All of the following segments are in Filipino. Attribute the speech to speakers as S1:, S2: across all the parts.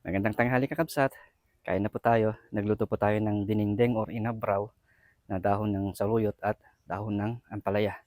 S1: Magandang tanghali kakabsat. Kain na po tayo. Nagluto po tayo ng dinindeng or inabraw na dahon ng saluyot at dahon ng ampalaya.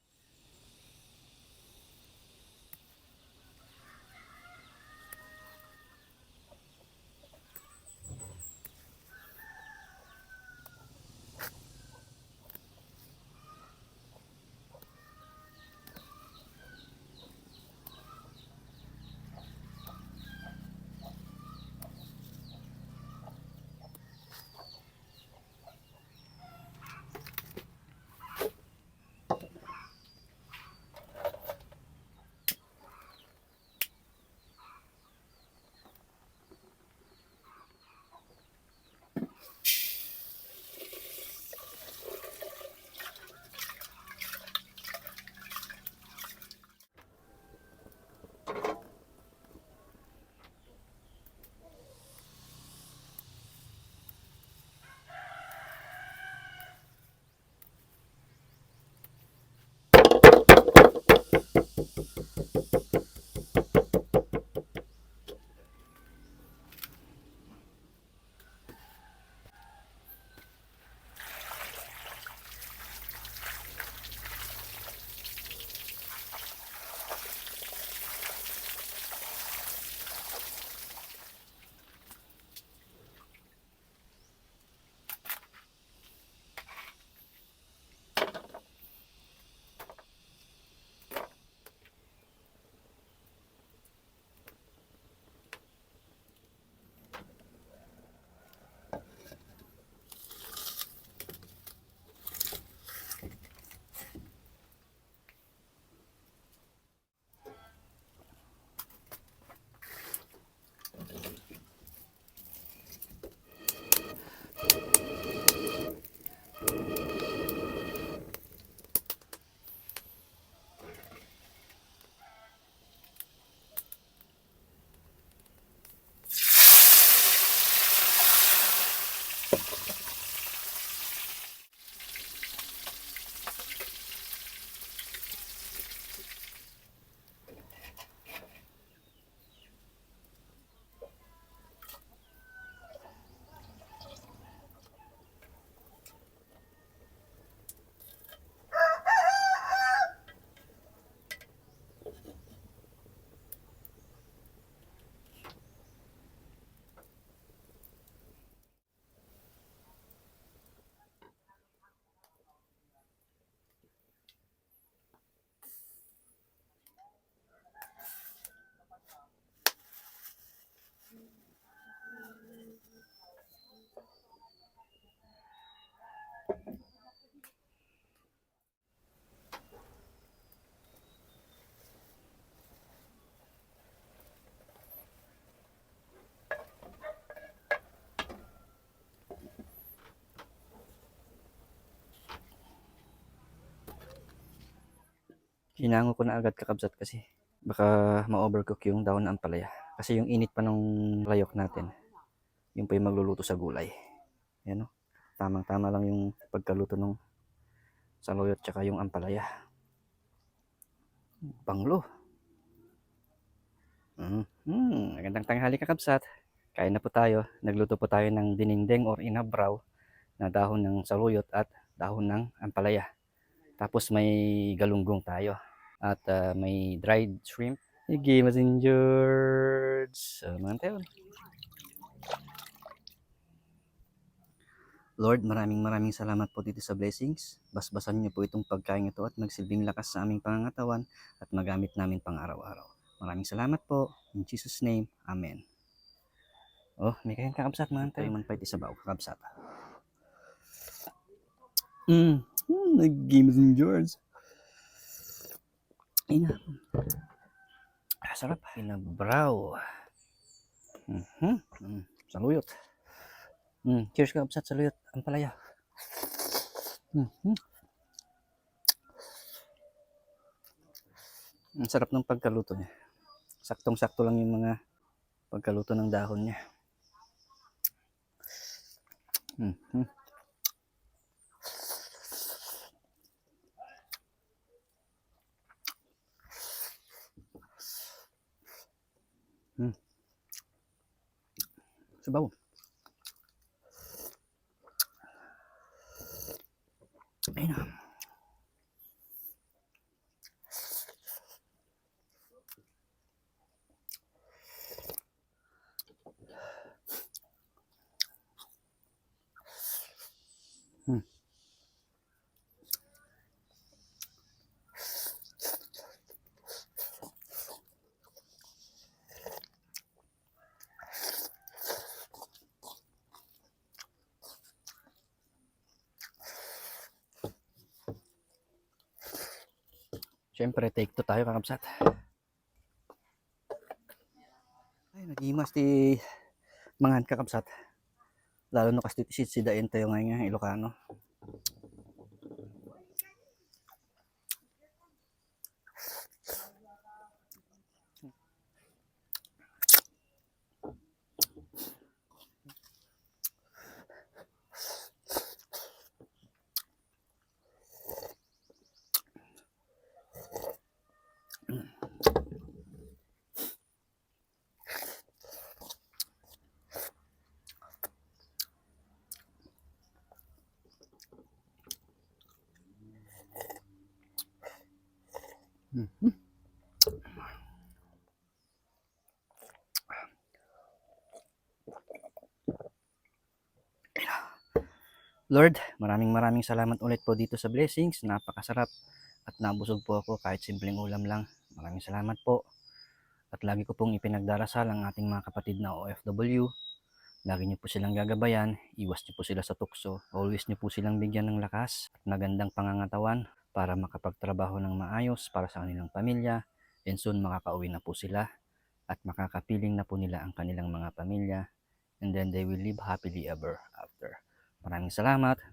S1: Hinango ko na agad kakabsat kasi baka ma-overcook yung dahon ng ampalaya. Kasi yung init pa ng layok natin, yun pa yung magluluto sa gulay. Yan o. Tamang-tama lang yung pagkaluto ng saluyot tsaka yung ampalaya. Panglo. Mm, mm, magandang tanghali kakabsat. Kain na po tayo. Nagluto po tayo ng dinindeng or inabraw na dahon ng saluyot at dahon ng ampalaya. Tapos may galunggong tayo. At ah, may dried shrimp. Sige, messenger. So, mga tayo. Lord, maraming maraming salamat po dito sa blessings. Basbasan niyo po itong pagkain ito at magsilbing lakas sa aming pangangatawan at magamit namin pang araw-araw. Maraming salamat po. In Jesus' name, Amen. Oh, may kayang kakabsat mga tayo. Man pa iti sabaw, kakabsat. Mm, mm nag-games in George. Ina. Ah, sarap. Pinabraw. Mhm. Mm, saluyot. Mm, cheers ka, absat saluyot. Ang palaya. Mhm. Ang sarap ng pagkaluto niya. Saktong-sakto lang yung mga pagkaluto ng dahon niya. Mhm. Sabaw. Ayun na. Hmm. Siyempre, take two tayo kakabsat. Ay, nagimas ti mangan kakabsat. Lalo no kasi ti si dain tayo ngayon nga Ilocano. Lord, maraming maraming salamat ulit po dito sa blessings. Napakasarap at nabusog po ako kahit simpleng ulam lang. Maraming salamat po. At lagi ko pong ipinagdarasal ang ating mga kapatid na OFW. Lagi niyo po silang gagabayan, iwas niyo po sila sa tukso. Always niyo po silang bigyan ng lakas at magandang pangangatawan para makapagtrabaho ng maayos para sa kanilang pamilya. And soon makakauwi na po sila at makakapiling na po nila ang kanilang mga pamilya. And then they will live happily ever after. Maraming salamat.